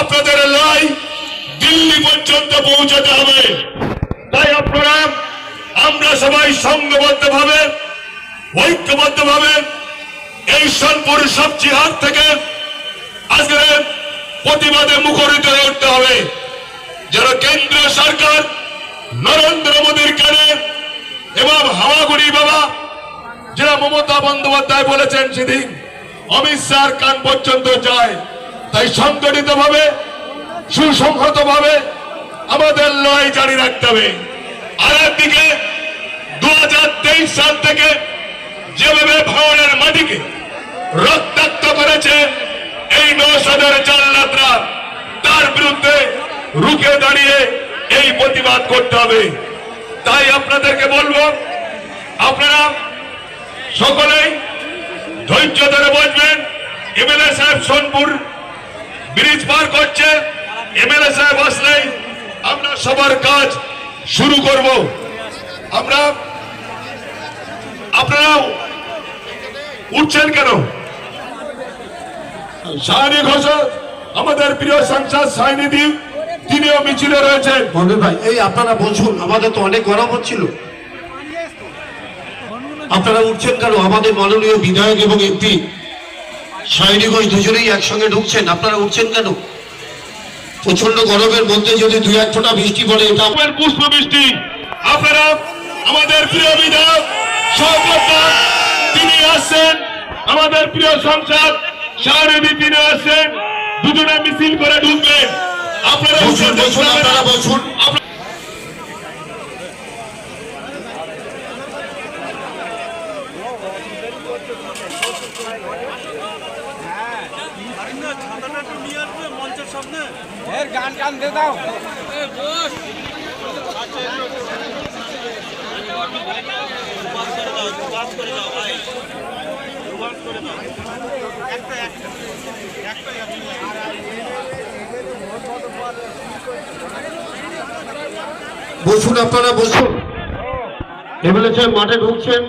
আপনাদের লড়াই দিল্লি পর্যন্ত পৌঁছাতে হবে। তাই আপনারা, আমরা সবাই সংঘবদ্ধ ভাবে ঐক্যবদ্ধ ভাবে এই সোনপুর সবজি হাট থেকে আজকে প্রতিবাদে মুখরিত হয়ে উঠতে হবে। যারা কেন্দ্রীয় সরকার নরেন্দ্র মোদীর কানে এবং হাওয়াগুড়ি বাবা যারা মমতা বন্দ্যোপাধ্যায় বলেছেন সেদিন, অমিত শাহর কান পর্যন্ত যায়। তাই সংগঠিত ভাবে সুসংহত ভাবে আমাদের লড়াই জারি রাখতে হবে। আর একদিকে দু সাল থেকে যেভাবে ভাঙনের মাটিকে রক্তাক্ত করেছে এই নৌসাদের জাল্লাতরা তার বিরুদ্ধে রুখে দাঁড়িয়ে এই প্রতিবাদ করতে হবে। তাই আপনাদেরকে বলব, আপনারা সকলেই ধৈর্য ধরে বসবেন। এমএলএ সাহেব সোনপুর ব্রিজ পার করছে। এমএলএ সাহেব আসলেই আমরা সবার কাজ শুরু করব। আমরা আপনারা উঠছেন কেন? সায়নী ঘোষক, আমাদের প্রিয় সাংসদ দ্বীপ তিনিও মিছিলে রয়েছেন। মন্দির ভাই, এই আপনারা বলছুন, আমাদের তো অনেক গরম হচ্ছিল। আপনারা উঠছেন কেন? আমাদের মাননীয় বিধায়ক এবং এমপি সায়নী ঘোষ দুজনেই একসঙ্গে ঢুকছেন। আপনারা উঠছেন কেন? প্রচণ্ড গরমের মধ্যে যদি দুই এক ফোঁটা বৃষ্টি পড়ে এটা পুষ্প বৃষ্টি আপনারা আমাদের প্রিয় বিধায়ক সহকর্তা তিনি আসছেন। আমাদের প্রিয় সংসদ শাহরুদি তিনি আসছেন। দুজনে মিছিল করে ঢুকবেন। আপনারা বসুন বসুন আপনারা বসুন। ছাতাটা এর গান টান দে দাও। বসুন আপনারা বসুন। এমএলএ সাহেব মাঠে ঢুকছেন।